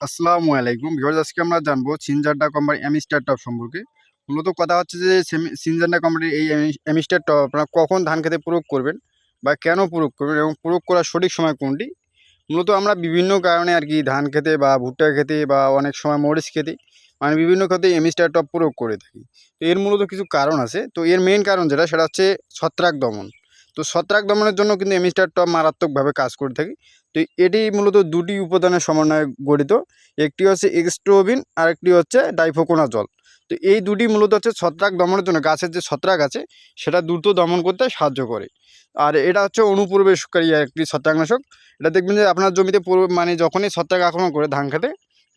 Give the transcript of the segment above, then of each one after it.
আসসালামু আলাইকুম। ভিউয়ার্স, আজকে আমরা জানব সিনজান্ডা কোম্পানি এমিস্টার টপ সম্পর্কে। মূলত কথা হচ্ছে যে সিনজান্ডা কোম্পানির এই এমি- এমিস্টার টপ আপনারা কখন ধান খেতে প্রয়োগ করবেন বা কেন প্রয়োগ করবেন এবং প্রয়োগ করার সঠিক সময় কোনটি? মূলত আমরা বিভিন্ন কারণে আর কি ধান খেতে বা ভুট্টা খেতে বা অনেক সময় মরিচ খেতে মানে বিভিন্ন ক্ষেত্রে এমিস্টার টপ প্রয়োগ করে থাকি। তো এর মূলত কিছু কারণ আছে। তো এর মেইন কারণ যেটা, সেটা হচ্ছে ছত্রাক দমন। তো ছত্রাক দমনের জন্য কিন্তু এমিস্টার টপ মারাত্মকভাবে কাজ করে থাকি। তো এটি মূলত দুটি উপাদানের সমন্বয়ে গঠিত। একটি হচ্ছে এক্সট্রোবিন আর একটি হচ্ছে ডাইফোকোনা জল তো এই দুটি মূলত হচ্ছে ছত্রাক দমনের জন্য, গাছের যে ছত্রাক আছে, সেটা দ্রুত দমন করতে সাহায্য করে। আর এটা হচ্ছে অনুপ্রবেশকারী একটি ছত্রাকনাশক। এটা দেখবেন যে আপনার জমিতে মানে যখনই ছত্রাক আক্রমণ করে ধান খেতে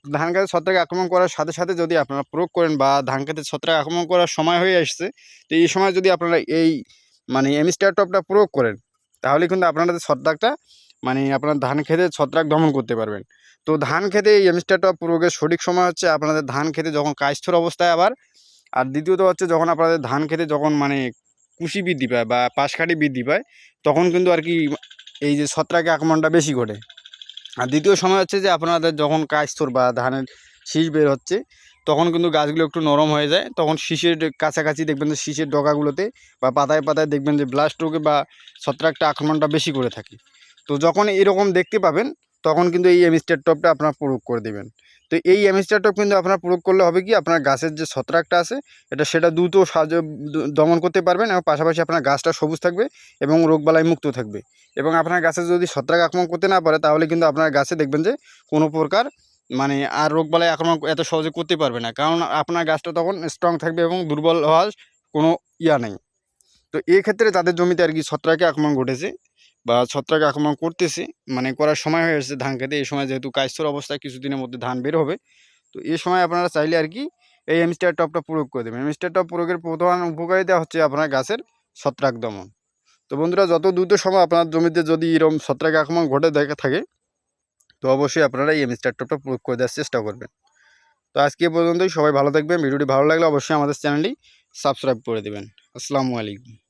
ধান খেতে ছত্রাক আক্রমণ করার সাথে সাথে যদি আপনারা প্রয়োগ করেন বা ধান খেতে ছত্রাক আক্রমণ করার সময় হয়ে আসছে, তো এই সময় যদি আপনারা এই মানে এমিস্টার টপটা প্রয়োগ করেন, তাহলে কিন্তু আপনাদের ছত্রাকটা মানে আপনার ধান খেতে ছত্রাক দমন করতে পারবেন। তো ধান খেতে এই এমিস্টার টপ প্রয়োগের সঠিক সময় হচ্ছে আপনাদের ধান খেতে যখন কায়স্থর অবস্থায় আবার, আর দ্বিতীয়ত হচ্ছে যখন আপনাদের ধান খেতে যখন মানে কুশি বৃদ্ধি পায় বা পাশকাঠি বৃদ্ধি পায়, তখন কিন্তু আর কি এই যে ছত্রাকের আক্রমণটা বেশি ঘটে। আর দ্বিতীয় সময় হচ্ছে যে আপনাদের যখন কায়স্থর বা ধানের শীষ বের হচ্ছে তখন কিন্তু গাছগুলো একটু নরম হয়ে যায়। তখন শীষের কাছাকাছি দেখবেন যে শীষের ডগাগুলোতে বা পাতায় পাতায় দেখবেন যে ব্লাস্ট রোগে বা ছত্রাকটা আক্রমণটা বেশি করে থাকে। তো যখন এরকম দেখতে পাবেন, তখন কিন্তু এই এমিস্টার টপটা আপনার প্রয়োগ করে দেবেন। তো এই এমিস্টার টপ কিন্তু আপনার প্রয়োগ করলে হবে কি, আপনার গাছের যে ছত্রাকটা আছে, এটা সেটা দ্রুত সাহায্য দমন করতে পারবেন এবং পাশাপাশি আপনার গাছটা সবুজ থাকবে এবং রোগবালাই মুক্ত থাকবে। এবং আপনার গাছে যদি ছত্রাক আক্রমণ করতে না পারে, তাহলে কিন্তু আপনার গাছে দেখবেন যে কোনো প্রকার মানে আর রোগ রোগবালাই আক্রমণ এত সহজে করতে পারবে না। কারণ আপনার গাছটা তখন স্ট্রং থাকবে এবং দুর্বল হওয়ার কোনো ইয়া নেই। তো এই ক্ষেত্রে তাদের জমিতে আর কি ছত্রাকে আক্রমণ ঘটেছে বা ছত্রাক আক্রমণ করতেছে। মানে করার সময় হয়ে এসেছে ধান খেতে। এই সময় যেহেতু কায়স্থর অবস্থায় কিছুদিনের মধ্যে ধান বের হবে। তো এই সময় আপনারা চাইলে আর কি এই এমস্টার টপটা প্রয়োগ করে দেবেন। এমস্টার টপ প্রয়োগের প্রধান উপকারিতা হচ্ছে আপনার গাছের ছত্রাক দমন। তো বন্ধুরা, যত দ্রুত সময় আপনার জমিতে যদি এরকম ছত্রাক আক্রমণ ঘটে দেখা থাকে তো অবশ্যই আপনারা এই মিস্টার টপটা প্রয়োগ করে দেওয়ার চেষ্টা করবেন। তো আজকে পর্যন্তই, সবাই ভালো থাকবেন। ভিডিওটি ভালো লাগলে অবশ্যই আমাদের চ্যানেলটি সাবস্ক্রাইব করে দেবেন। আসসালামু আলাইকুম।